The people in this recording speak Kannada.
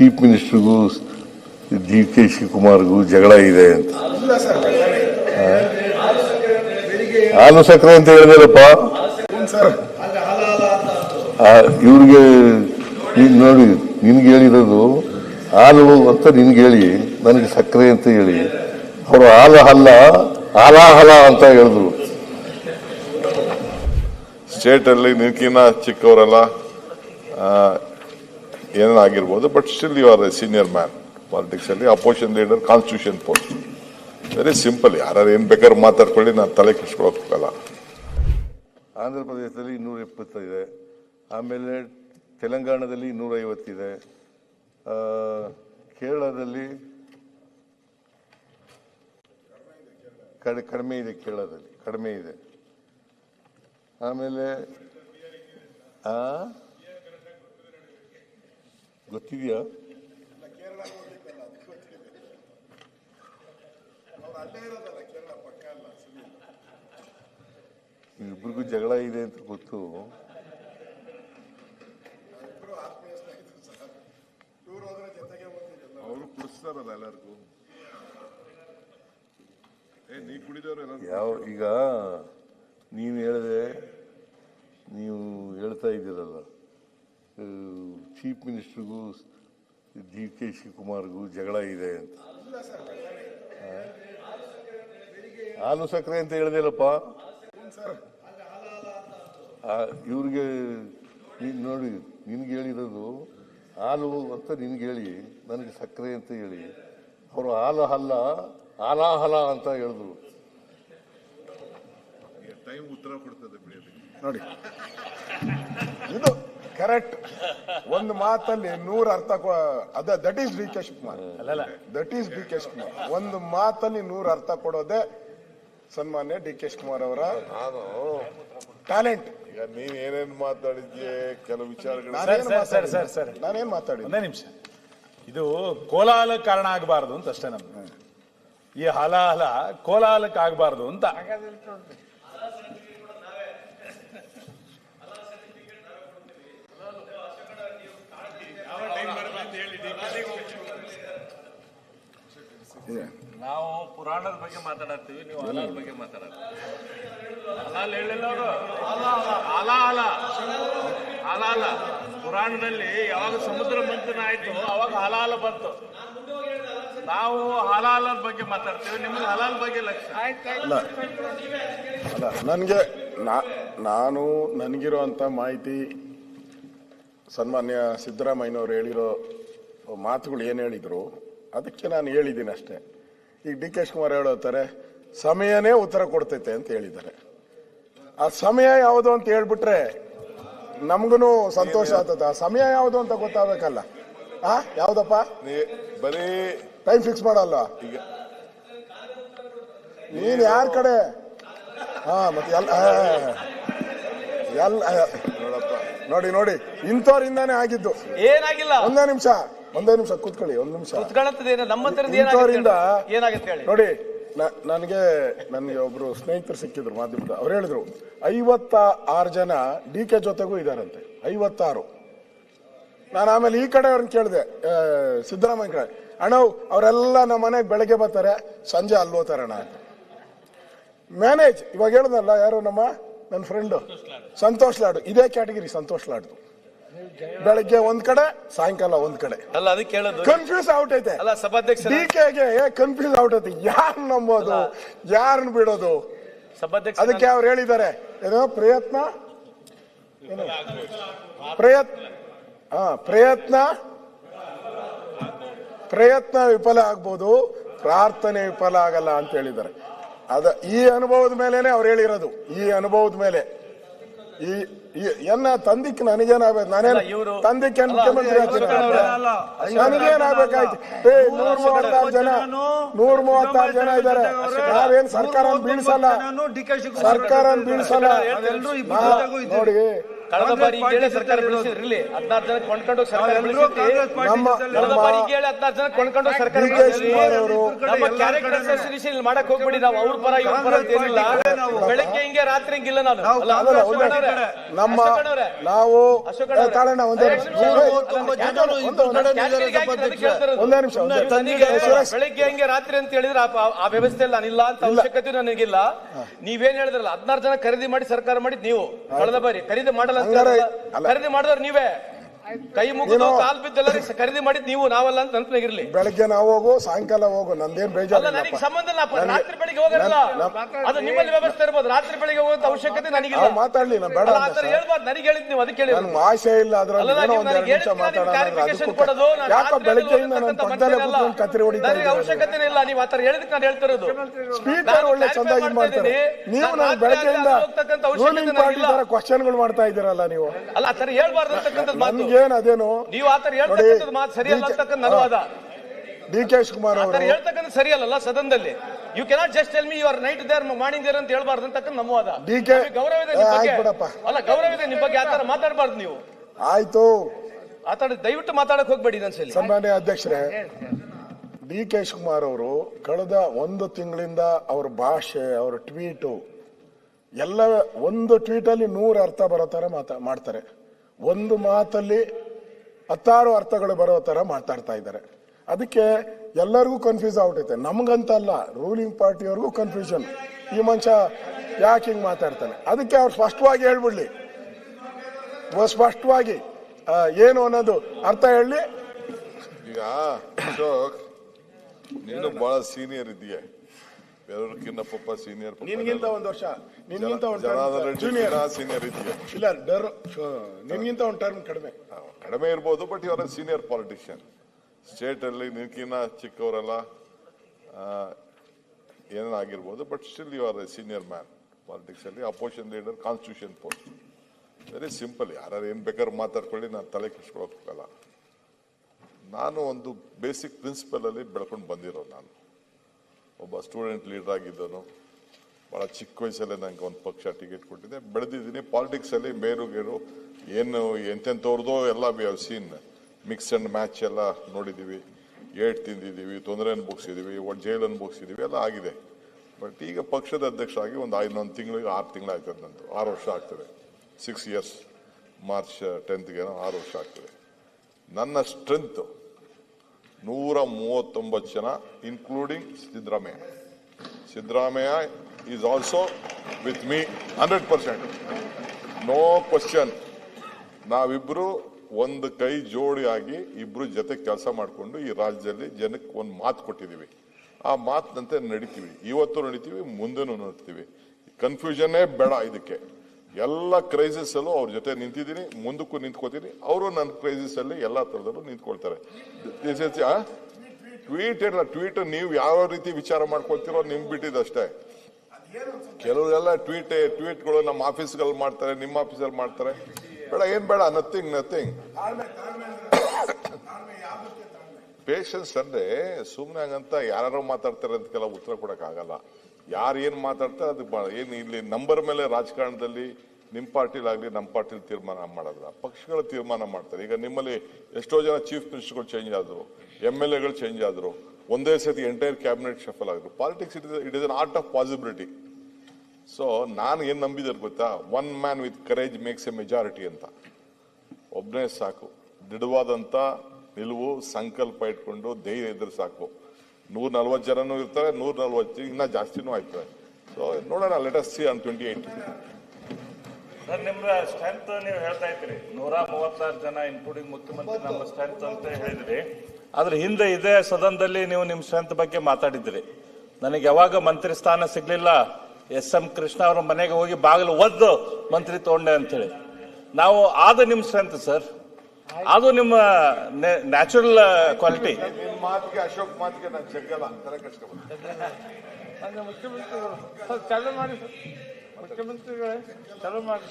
ಚೀಫ್ ಮಿನಿಸ್ಟರ್ಗೂ ಡಿ ಕೆ ಶಿವಕುಮಾರ್ಗೂ ಜಗಳ ಇದೆ ಅಂತ. ಹಾಲು ಸಕ್ಕರೆ ಅಂತ ಹೇಳಿದಾರಪ್ಪ. ಇವ್ರಿಗೆ ನೀನು ನೋಡಿ, ನಿನ್ಗೆ ಹೇಳಿರೋದು ಹಾಲು ಅಂತ ನಿನ್ಗೆ ಹೇಳಿ, ನನಗೆ ಸಕ್ಕರೆ ಅಂತ ಹೇಳಿ. ಅವರು ಹಾಲು ಹಲ್ಲ ಹಾಲಾಹಲ ಅಂತ ಹೇಳಿದ್ರು. ಸ್ಟೇಟಲ್ಲಿ ನಿನ್ಕಿನ್ನ ಚಿಕ್ಕವರೆಲ್ಲ. ಏನೇನಾಗಿರ್ಬೋದು but still you are a senior man ಪಾಲಿಟಿಕ್ಸಲ್ಲಿ opposition leader constitution post very simple ಯಾರು ಏನು ಬೇಕಾದ್ರೂ ಮಾತಾಡ್ಕೊಳ್ಳಿ ನಾನು ತಲೆ ಕೆಡ್ಸ್ಕೊಳಕ್ಕಾಗಲ್ಲ ಆಂಧ್ರ ಪ್ರದೇಶದಲ್ಲಿ ಇನ್ನೂರ ಇದೆ ಆಮೇಲೆ ತೆಲಂಗಾಣದಲ್ಲಿ ಇನ್ನೂರ ಐವತ್ತಿದೆ ಆ, ಕೇರಳದಲ್ಲಿ ಕಡಿ ಕಡಿಮೆ ಇದೆ ಕೇರಳದಲ್ಲಿ ಕಡಿಮೆ ಇದೆ. ಆಮೇಲೆ ಗೊತ್ತಿದೆಯಾ? ಇಬ್ಬರಿಗೂ ಜಗಳ ಇದೆ ಅಂತ ಗೊತ್ತು. ಅವರು ಕುಡಿಸ್ತಾರಲ್ಲ ಎಲ್ಲರಿಗೂ. ಏ ನೀ ಕುಡಿದವ್ರು ಯಾವ ಈಗ ನೀನು ಹೇಳಿದೆ ನೀವು ಹೇಳ್ತಾ ಇದ್ದೀರಲ್ಲ. ಚೀಫ್ ಮಿನಿಸ್ಟ್ರಿಗೂ ಡಿ ಕೆ ಶಿವಕುಮಾರ್ಗೂ ಜಗಳ ಇದೆ ಅಂತ? ಹಾಲು ಸಕ್ಕರೆ ಅಂತ ಹೇಳಿದೆಲ್ಲಪ್ಪ ಇವ್ರಿಗೆ ನೀನು ನೋಡಿ ನಿನ್ಗೆ ಹೇಳಿರೋದು ಹಾಲು ಅಂತ ನಿನ್ಗೆ ಹೇಳಿ ನನಗೆ ಸಕ್ಕರೆ ಅಂತ ಹೇಳಿ. ಅವರು ಹಾಲು ಹಲ್ಲ ಹಾಲಾಹಲ ಅಂತ ಹೇಳಿದ್ರು. ಟೈಮ್ ಉತ್ತರ ಕೊಡ್ತದೆ ನೋಡಿ. ಕರೆಕ್ಟ್. ಒಂದು ಮಾತಲ್ಲಿ ನೂರ ಅರ್ಥ ಕೊ- ಅದ that is D K Shivakumar that is D K Shivakumar ಒಂದು ಮಾತಲ್ಲಿ ನೂರ ಅರ್ಥ ಕೊಡೋದೆ ಸನ್ಮಾನ್ಯ ಡಿ ಕೆ ಶಿವಕುಮಾರ್ ಅವರ ಟ್ಯಾಲೆಂಟ್ ಈಗ ನೀನ್ ಏನೇನ್ ಮಾತಾಡಿದ್ಯೆ? ಕೆಲವು ವಿಚಾರಗಳು ನಾನೇನು ಸರ್, ಸರ್, ಸರ್, ಮಾತಾಡಿದ್ದೆ? ಸರ್. ನಾನೇನ್ ಮಾತಾಡಿದ್ದೆ? ಒಂದೇ ನಿಮಿಷ. ಇದು ಕೋಲಾಹಲ ಕಾರಣ ಆಗಬಾರ್ದು ಅಂತ ಅಷ್ಟೇ ನಮ್ಗೆ ಈ ಹಲಾಹಲ ಕೋಲಾಹಲಕ್ಕೆ ಆಗಬಾರ್ದು ಅಂತ. ನಾವು ಪುರಾಣದ ಬಗ್ಗೆ ಮಾತಾಡತ್ತೀವಿ ನೀವು ಹಲಾಲ್ ಬಗ್ಗೆ ಮಾತಾಡತ್ತೀವಿ ಹಲಾಲ್ ಹೇಳಿಲ್ಲ ಅವರು. ಹಾಲ ಹಾಲ ಹಾಲಾಲ ಪುರಾಣದಲ್ಲಿ ಯಾವಾಗ ಸಮುದ್ರ ಮಂಥನ ಆಯ್ತು ಅವಾಗ ಹಲಾಲ ಬಂತು. ನಾವು ಹಲಾಲ ಬಗ್ಗೆ ಮಾತಾಡ್ತೀವಿ ನಿಮ್ಗೆ ಹಲಾಲ್ ಬಗ್ಗೆ ಲಕ್ಷ. ಅಲ್ಲ ಅಲ್ಲ ನನಗೆ ನಾನು ನನಗಿರುವಂಥ ಮಾಹಿತಿ ಸನ್ಮಾನ್ಯ ಸಿದ್ದರಾಮಯ್ಯನವ್ರು ಹೇಳಿರೋ ಮಾತುಗಳು ಏನು ಹೇಳಿದ್ರು ಅದಕ್ಕೆ ನಾನು ಹೇಳಿದ್ದೀನಿ ಅಷ್ಟೇ. ಈಗ ಡಿ ಕೆ ಶಿವಕುಮಾರ್ ಹೇಳೋತಾರೆ ಸಮಯನೇ ಉತ್ತರ ಕೊಡ್ತೈತೆ ಅಂತ ಹೇಳಿದ್ದಾರೆ. ಆ ಸಮಯ ಯಾವುದು ಅಂತ ಹೇಳ್ಬಿಟ್ರೆ ನಮ್ಗು ಸಂತೋಷ ಆಗ್ತದೆ. ಆ ಸಮಯ ಯಾವುದು ಅಂತ ಗೊತ್ತಾಗಬೇಕಲ್ಲ. ಆ ಯಾವ್ದಪ್ಪ? ನೀ ಬರೀ ಟೈಮ್ ಫಿಕ್ಸ್ ಮಾಡಲ್ಲ. ಈಗ ನೀನ್ ಯಾರ ಕಡೆ? ಹಾ ಮತ್ತೆ ಎಲ್ಲ ಎಲ್ಲ ನೋಡಪ್ಪ. ನೋಡಿ ನೋಡಿ. ಇಂಥವ್ರಿಂದಾನೇ ಆಗಿದ್ದು. ಏನಾಗಿಲ್ಲ. ಒಂದೇ ನಿಮಿಷ. ಒಂದೇ ನಿಮಿಷ ಕೂತ್ಕೊಳ್ಳಿ ಒಂದ್ ನಿಮಿಷ. ಕುತ್ಕೊಳ್ಳೋದೇನು ನಮ್ಮ ಹತ್ರದ ಇಂಥವ್ರಿಂದ ಏನಾಗುತ್ತೆ ಹೇಳಿ? ನೋಡಿ ನ- ನನಗೆ ನನಗೆ ಒಬ್ರು ಸ್ನೇಹಿತರು ಸಿಕ್ಕಿದ್ರು ಮಾಧ್ಯಮದ. ಅವ್ರು ಹೇಳಿದ್ರು ಐವತ್ತ ಆರು ಜನ ಡಿ ಕೆ ಜೊತೆಗೂ ಇದಾರಂತೆ ಐವತ್ತಾರು. ನಾನು ಆಮೇಲೆ ಈ ಕಡೆ ಅವ್ರನ್ನ ಕೇಳಿದೆ ಸಿದ್ದರಾಮಯ್ಯ ಕಡೆ. ಅಣ್ಣ ಅವರೆಲ್ಲ ನಮ್ಮ ಮನೆಗೆ ಬೆಳಗ್ಗೆ ಬರ್ತಾರೆ ಸಂಜೆ ಅಲ್ಲಿ ಹೋಗ್ತಾರೆ ಅಣ್ಣ ಅಂತ. ಮ್ಯಾನೇಜ್ ಇವಾಗ ಹೇಳಿದ್ನಲ್ಲ ಯಾರು ನಮ್ಮ? ನನ್ನ ಫ್ರೆಂಡು ಸಂತೋಷ್ ಲಾಡು. ಇದೇ ಕ್ಯಾಟಗಿರಿ ಸಂತೋಷ್ ಲಾಡು ಬೆಳಗ್ಗೆ ಒಂದ್ ಕಡೆ ಸಾಯಂಕಾಲ ಒಂದ್ ಕಡೆ. ಅಲ್ಲ ಅದಕ್ಕೆ ಹೇಳೋದು ಕನ್ಫ್ಯೂಸ್ ಐತೆ. ಅಲ್ಲ ಸಭಾಧ್ಯಕ್ಷ ಡಿಕೆಗೆ ಕನ್ಫ್ಯೂಸ್ ಕನ್ಫ್ಯೂಸ್ ಐತೆ. ಯಾರು ನಂಬೋದು? ಯಾರನ್ನ ಬಿಡೋದು? ಸಭಾಧ್ಯಕ್ಷ ಅದಕ್ಕೆ ಅವ್ರು ಹೇಳಿದ್ದಾರೆ. ಏನೋ ಪ್ರಯತ್ನ? ಪ್ರಯತ್ನ ಹಾ ಪ್ರಯತ್ನ? ಪ್ರಯತ್ನ ವಿಫಲ ಆಗ್ಬೋದು. ಪ್ರಾರ್ಥನೆ ವಿಫಲ ಆಗಲ್ಲ ಅಂತ ಹೇಳಿದ್ದಾರೆ. ಅದ ಈ ಅನುಭವದ ಮೇಲೇನೆ ಅವ್ರು ಹೇಳಿರೋದು. ಈ ಅನುಭವದ ಮೇಲೆ. ಈ ಎನ್ನ ತಂದಿಕ್ ನನಗೇನಾಗ್ಬೇಕು? ನಾನೇನು ತಂದಿಕ್ಕೆ ಮುಖ್ಯಮಂತ್ರಿ ನನಗೇನಾಗ್ಬೇಕಾಯ್ತು? ಏ ನೂರ ಮೂವತ್ತಾರು ಜನ ನೂರ ಮೂವತ್ತಾರು ಜನ ಇದ್ದಾರೆ. ನಾವೇನ್ ಸರ್ಕಾರ ಬೀಳ್ಸಲ್ಲ? ಸರ್ಕಾರ ಬೀಳ್ಸಲ್ಲ? ನೋಡಿ ಕಳೆದ ಬಾರಿ ಹೇಳಿ ಸರ್ಕಾರ ಬೆಳೆಸಿದ್ರಿ ಹದಿನಾರು ಜನ ಕೊಂಡ್ಕೊಂಡು ಸರ್ಕಾರ ಕಳೆದ ಬಾರಿ ಹೇಳಿ ಹದಿನಾರು ಜನ ಕೊಂಡ್ಕೊಂಡು ಸರ್ಕಾರ ನಮ್ಮ ಕ್ಯಾರೆಕ್ಟರ್ ಅಸೋಸಿಯೇಷನ್ ಮಾಡಕ್ ಹೋಗ್ಬಿಡಿ ನಾವು. ಅವ್ರ ಪರ ಇವ್ರ ಪರ ಏನಿಲ್ಲ ಬೆಳಗ್ಗೆ ಹಿಂಗೆ ರಾತ್ರಿ ಹಿಂಗಿಲ್ಲ ನಾನು. ನಮ್ಮ ನಾವು ತಾಳಣ್ಣ ಒಂದೇ ಒಂದೇ ನಿಮಿಷ. ಬೆಳಗ್ಗೆ ಹಂಗೆ ರಾತ್ರಿ ಅಂತ ಹೇಳಿದ್ರೆ ಆ- ವ್ಯವಸ್ಥೆ ನಾನಿಲ್ಲ ಅಂತ ಅವಶ್ಯಕತೆ ನನಗಿಲ್ಲ. ನೀವೇನ್ ಹೇಳಿದ್ರಲ್ಲ ಹದಿನಾರು ಜನ ಖರೀದಿ ಮಾಡಿ ಸರ್ಕಾರ ಮಾಡಿದ್ ನೀವು ಕಳೆದ ಬಾರಿ. ಖರೀದಿ ಮಾಡಲ್ಲ ಖರೀದಿ ಮಾಡಿದವ್ರು ನೀವೇ. ಕೈ ಮುಗಿದು ಕಾಲ್ ಬಿದ್ದೆಲ್ಲ ಖರೀದಿ ಮಾಡಿದ್ ನೀವು ನಾವಲ್ಲ ಅಂತ ನೆನಪಿನಾಗಿರ್ಲಿ. ಬೆಳಗ್ಗೆ ನಾವು ಹೋಗು ಸಾಯಂಕಾಲ ಹೋಗು ನಂದೇನ್ ಅಲ್ಲ ಬೇಜಾರಿಲ್ಲ ನನಗೆ ಸಂಬಂಧ ಇಲ್ಲ ಅಪ್ಪ. ರಾತ್ರಿ ಬೆಳಿಗ್ಗೆ ಹೋಗಲ್ಲ. ಅದು ನಿಮ್ಮಲ್ಲಿ ವ್ಯವಸ್ಥೆ ಇರ್ಬೋದು. ರಾತ್ರಿ ಬೆಳಿಗ್ಗೆ ಹೋಗುವಂತ ಅವಶ್ಯಕತೆ ನನಗಿಲ್ಲ. ನಾವು ಮಾತಾಡ್ಲಿ ನಾನು ಬೇಡ ಅಲ್ಲ, ಆ ಥರ ಹೇಳ್ಬಾರ್ದು. ನನಗೆ ಹೇಳಿದ್ ನೀವು ಅದಕ್ಕೆ ಹೇಳಿದ್ದು. ನನ್ ಆಸೆ ಇಲ್ಲ ಅದ್ರಲ್ಲಿ ಅಲ್ಲ, ಏನೋ ನೀವು ಒಂದ್ ಎರಡು ನನಗೆ ನಿಮಿಷ ಹೇಳಿದ್ಕೆ ನಾನು ಮಾತಾಡೋಣ ಅಂದ್ರೆ clarification ಅದಕ್ಕೂ ಕೊಡೋದು, ನಾನು ಯಾಕೋ ರಾತ್ರಿ ಬೆಳಗ್ಗೆಯಿಂದ ನಾನು ಹೋಗ್ತಕ್ಕಂಥ ಪಕ್ಕದಲ್ಲೇ ಮನುಷ್ಯನಲ್ಲ. ಕೂತ್ಕೊಂಡು ಕತ್ರಿ ಹೊಡಿತಾ ನನಗೆ ಇದ್ದೀನಿ ಅವಶ್ಯಕತೆ ಇಲ್ಲ ನೀವು ಆತರ ಹೇಳಿದಕ್ಕೆ ನಾನು ಹೇಳ್ತಿರೋದು. ಸ್ಪೀಕರ್ ನಾನು ಒಳ್ಳೆ clarify ಇದು ಮಾಡ್ತೀನಿ ಮಾಡ್ತಾರೆ. ಇದ್ದೀನಿ. ನೀವು ನಾನು ನಾನು ಬೆಳಗ್ಗೆಯಿಂದ ಅಲ್ಲಿ ಹೋಗ್ತಕ್ಕಂಥ ಅವಶ್ಯಕತೆ ರೂಲಿಂಗ್ ಪಾರ್ಟಿ ನನಗಿಲ್ಲ. ತರ ಕ್ವಶನ್ಗಳು ಮಾಡ್ತಾ ಇದ್ದೀರಲ್ಲ ನೀವು. ಅಲ್ಲ ಆತರ ಹೇಳ್ಬಾರ್ದು ಅಂತಕ್ಕಂಥದ್ದು ಮಾತು. ನನ್ಗೇನ್ ಅದೇನು ನೀವು ಆತರ ಹೇಳ್ತಕ್ಕಂಥದ್ದು ಮಾತು ಸರಿಯಲ್ಲ ಅಂತಕ್ಕಂಥ ನನ್ನ ವಾದ ಡಿ ಕೆ ಶಿವಕುಮಾರ್ ಆತರ ಅವರು. ಹೇಳ್ತಕ್ಕಂಥ ಸರಿಯಲ್ಲ ಸದನದಲ್ಲಿ. You cannot just tell me you are night there morning there ಅಂತ ಹೇಳ್ಬಾರ್ದು ಅಂತಕ್ಕಂಥ ನಮ್ಮ ವಾದ DK ನಮಗೆ ಗೌರವ ಇದೆ ನಿಮ್ಮ ಬಗ್ಗೆ ಆಯ್ತ್ ಬಿಡಪ್ಪ. ಅಲ್ಲ ಗೌರವ ಇದೆ ನಿಮ್ ಬಗ್ಗೆ ಆತರ ಮಾತಾಡಬಾರ್ದು ನೀವು. ಆಯ್ತು. ಆತರ ದಯವಿಟ್ಟು ಮಾತಾಡಕ್ ಹೋಗ್ಬೇಡಿ ಇನ್ನೊಂದ್ಸಲಿ ಸನ್ಮಾನ್ಯ ಅಧ್ಯಕ್ಷರೇ ಡಿ ಕೆ ಶಿವಕುಮಾರ್ ಅವರು ಕಳೆದ ಒಂದು ತಿಂಗಳಿಂದ ಅವ್ರ ಭಾಷೆ ಅವ್ರ ಟ್ವೀಟು ಎಲ್ಲ ಒಂದು ಟ್ವೀಟಲ್ಲಿ ನೂರು ಅರ್ಥ ಬರೋ ಥರ ಮಾತಾ ಮಾಡ್ತಾರೆ. ಒಂದು ಮಾತಲ್ಲಿ ಹತ್ತಾರು ಅರ್ಥಗಳು ಬರೋ ಥರ ಮಾತಾಡ್ತಾ ಇದ್ದಾರೆ. ಅದಕ್ಕೆ ಎಲ್ಲರಿಗೂ ಕನ್ಫ್ಯೂಸ್ ಆಗ್ಬಿಟ್ಟೈತೆ ನಮ್ಗಂತ ಅಲ್ಲ ರೂಲಿಂಗ್ ಪಾರ್ಟಿಯವ್ರಿಗೂ ಕನ್ಫ್ಯೂಷನ್ ಈ ಮನುಷ್ಯ ಯಾಕೆ ಹಿಂಗೆ ಮಾತಾಡ್ತಾನೆ? ಅದಕ್ಕೆ ಅವ್ರು ಸ್ಪಷ್ಟವಾಗಿ ಹೇಳ್ಬಿಡ್ಲಿ. ಸ್ಪಷ್ಟವಾಗಿ. ಏನು ಅನ್ನೋದು ಅರ್ಥ ಹೇಳಿ ಈಗ ನೀನು ಬಹಳ ಸೀನಿಯರ್ ಇದೆಯಾ ಬೇರೆಯವ್ರಕ್ಕಿಂತ ಪಾಪ ಸೀನಿಯರ್ ನಿನ್ಗಿಂತ ಒಂದು ವರ್ಷ ನಿನ್ಗಿಂತ ಒಂದು Janardhan term Reddy junior senior ಇದೆಯಾ? ಇಲ್ಲ ಡರ್ ನಿನ್ಗಿಂತ ಒಂದು ಟರ್ಮ್ ಕಡಿಮೆ. ಕಡಿಮೆ ಇರ್ಬೋದು ಬಟ್ ಇವರ ಸೀನಿಯರ್ ಪಾಲಿಟಿಷಿಯನ್ ಸ್ಟೇಟ್ ಅಲ್ಲಿ ನಿನ್ಕಿನ್ನ ಚಿಕ್ಕವರೆಲ್ಲ ಏನಾಗಿರ್ಬೋದು but still you are a senior man politics ಅಲ್ಲಿ opposition leader constitution post very simple ಯಾರು ಏನು ಬೇಕಾದ್ರೂ ಮಾತಾಡ್ಕೊಳ್ಳಿ ನಾನು ತಲೆ ಕೆಡ್ಸ್ಕೊಳಕ್ಕಾಗಲ್ಲ ನಾನು ಒಂದು ಬೇಸಿಕ್ ಪ್ರಿನ್ಸಿಪಲ್ ಅಲ್ಲಿ ಬೆಳ್ಕೊಂಡು ಬಂದಿರೋ ನಾನು. ಒಬ್ಬ ಸ್ಟೂಡೆಂಟ್ ಲೀಡರ್ ಆಗಿದ್ದನು. ಬಹಳ ಚಿಕ್ಕ ವಯಸ್ಸಲ್ಲೇ ನನಗೆ ಒಂದು ಪಕ್ಷ ಟಿಕೆಟ್ ಕೊಟ್ಟಿದೆ. ಬೆಳೆದಿದ್ದೀನಿ. ಪಾಲಿಟಿಕ್ಸಲ್ಲಿ ಮೇರು ಗೇರು ಏನು ಎಂತೆಂಥವ್ರದೋ ಎಲ್ಲ we have seen mix and match ಎಲ್ಲ ನೋಡಿದ್ದೀವಿ. ಏಟ್ ತಿಂದಿದ್ದೀವಿ. ತೊಂದರೆ ಅನುಭವಿಸಿದ್ದೀವಿ ಒಟ್ಟು ಜೈಲು ಅನುಭವಿಸಿದ್ದೀವಿ ಎಲ್ಲ ಆಗಿದೆ. ಬಟ್ ಈಗ ಪಕ್ಷದ ಅಧ್ಯಕ್ಷರಾಗಿ ಒಂದು ಇನ್ನೊಂದು ತಿಂಗಳಿಗೆ ಆರು ತಿಂಗಳು ಆಗ್ತದೆ ನಂದು. ಆರು ವರ್ಷ ಆಗ್ತದೆ. ಸಿಕ್ಸ್ ಇಯರ್ಸ್ ಮಾರ್ಚ್ ಟೆಂತ್ಗೆ ಆರು ವರ್ಷ ಆಗ್ತದೆ. ನನ್ನ ಸ್ಟ್ರೆಂತ್ ನೂರ ಮೂವತ್ತೊಂಬತ್ತು ಜನ including Siddaramaiah. Siddaramaiah is also with me hundred percent no question ನಾವಿಬ್ಬರು ಒಂದು ಕೈ ಜೋಡಿಯಾಗಿ ಇಬ್ರು ಜೊತೆ ಕೆಲಸ ಮಾಡಿಕೊಂಡು ಈ ರಾಜ್ಯದಲ್ಲಿ ಜನಕ್ಕೆ ಒಂದು ಮಾತು ಕೊಟ್ಟಿದ್ದೀವಿ ಆ ಮಾತಿನಂತೆ ನಡಿತೀವಿ. ಇವತ್ತು ನಡಿತೀವಿ, ಮುಂದೆನೂ ನಡಿತೀವಿ. ಕನ್ಫ್ಯೂಷನ್ನೇ ಬೇಡ ಇದಕ್ಕೆ. ಎಲ್ಲ ಕ್ರೈಸಿಸ್ ಅಲ್ಲೂ ಅವ್ರ ಜೊತೆ ನಿಂತಿದ್ದೀನಿ, ಮುಂದಕ್ಕೂ ನಿಂತ್ಕೋತೀನಿ. ಅವರು ನನ್ನ ಕ್ರೈಸಿಸ್ ಅಲ್ಲಿ ಎಲ್ಲ ತರದಲ್ಲೂ ನಿಂತ್ಕೊಳ್ತಾರೆ. ಟ್ವೀಟ್ ಇಲ್ಲ ಟ್ವೀಟ್ ನೀವು ಯಾವ ರೀತಿ ವಿಚಾರ ಮಾಡ್ಕೊತಿರೋ ನಿಮ್ ಬಿಟ್ಟಿದ್ದಷ್ಟೇ ಕೆಲವರೆಲ್ಲ ಟ್ವೀಟ್ ಟ್ವೀಟ್ಗಳು ನಮ್ಮ ಆಫೀಸ್ಗಳಲ್ಲಿ ಮಾಡ್ತಾರೆ, ನಿಮ್ಮ ಆಫೀಸಲ್ಲಿ ಮಾಡ್ತಾರೆ. ಬೇಡ, ಏನ್ ಬೇಡ ನಥಿಂಗ್ ನಥಿಂಗ್ ಪೇಷನ್ಸ್ ಅಂದ್ರೆ ಸುಮ್ಮನೆ ಹಂಗಂತ ಯಾರು ಮಾತಾಡ್ತಾರೆ ಅಂತ ಕೆಲವು ಉತ್ತರ ಕೊಡಕ್ ಆಗಲ್ಲ ಯಾರು ಏನು ಮಾತಾಡ್ತಾರೆ ಅದು ಏನ್ ಇಲ್ಲಿ ನಂಬರ್ ಮೇಲೆ ರಾಜಕಾರಣದಲ್ಲಿ ನಿಮ್ಮ ಪಾರ್ಟಿಲಾಗಲಿ ನಮ್ಮ ಪಾರ್ಟಿಲಿ ತೀರ್ಮಾನ ಮಾಡೋದಿಲ್ಲ ಪಕ್ಷಗಳು ತೀರ್ಮಾನ ಮಾಡ್ತಾರೆ. ಈಗ ನಿಮ್ಮಲ್ಲಿ ಎಷ್ಟೋ ಜನ ಚೀಫ್ ಮಿನಿಸ್ಟರ್ಗಳು ಚೇಂಜ್ ಆದರು, ಎಂ ಎಲ್ ಎಗಳು ಚೇಂಜ್ ಆದರು, ಒಂದೇ ಸತಿ ಎಂಟೈರ್ ಕ್ಯಾಬಿನೆಟ್ ಶಫಲ್ ಆಗಿದ್ರು. Politics it it is an art of possibility so ನಾನು ಏನು ನಂಬಿದ್ದಾರೆ ಗೊತ್ತಾ? One man with courage makes a majority ಅಂತ. ಒಬ್ಬನೇ ಸಾಕು. ದೃಢವಾದಂಥ ನಿಲುವು, ಸಂಕಲ್ಪ ಇಟ್ಕೊಂಡು ಧೈರ್ಯ ಇದ್ರೆ ಸಾಕು. ನೂರ ನಲ್ವತ್ತು ಜನನೂ ಇರ್ತಾರೆ ನೂರ ನಲ್ವತ್ತು ಇನ್ನ ಜಾಸ್ತಿನೂ ಆಯ್ತದೆ. ಸೊ ನೋಡೋಣ let us see on twenty eight sir ನಿಮ್ಮ ಸ್ಟ್ರೆಂತ್ ನೀವು ಹೇಳ್ತಾ ಇದ್ರಿ ನೂರ ಮೂವತ್ತಾರು ಜನ ಇನ್ಕ್ಲೂಡಿಂಗ್ ಮುಖ್ಯಮಂತ್ರಿ ನಮ್ಮ ಸ್ಟ್ರೆಂತ್ ಅಂತ ಹೇಳಿದ್ರಿ. ಆದ್ರೆ ಹಿಂದೆ ಇದೇ ಸದನದಲ್ಲಿ ನೀವು ನಿಮ್ಮ ಸ್ಟ್ರೆಂತ್ ಬಗ್ಗೆ ಮಾತಾಡಿದ್ರಿ. ನನಗೆ ಯಾವಾಗ ಮಂತ್ರಿ ಸ್ಥಾನ ಸಿಗ್ಲಿಲ್ಲ ಎಸ್ ಎಂ ಕೃಷ್ಣ ಅವರ ಮನೆಗೆ ಹೋಗಿ ಬಾಗಿಲು ಒದ್ದು ಮಂತ್ರಿ ತಗೊಂಡೆ ಅಂತೇಳಿ. ನಾವು ಆದ ನಿಮ್ಮ ಸ್ಟ್ರೆಂತ್ ಸರ್ ಅದು ನಿಮ್ಮ ನ್ಯಾಚುರಲ್ ಕ್ವಾಲಿಟಿ ನಿನ್ ಮಾತಿಗೆ ಅಶೋಕ್ ಮಾತಿಗೆ ನಾನು ಜಗ್ಗಲ್ಲ ತಲೆ ಕೆಡ್ಸ್ಕೊಬೇಡ. ಮುಖ್ಯಮಂತ್ರಿಗಳು ಚಾಲು ಮಾಡಿ. ಮುಖ್ಯಮಂತ್ರಿಗಳೇ ಚಲೋ ಮಾಡಿ.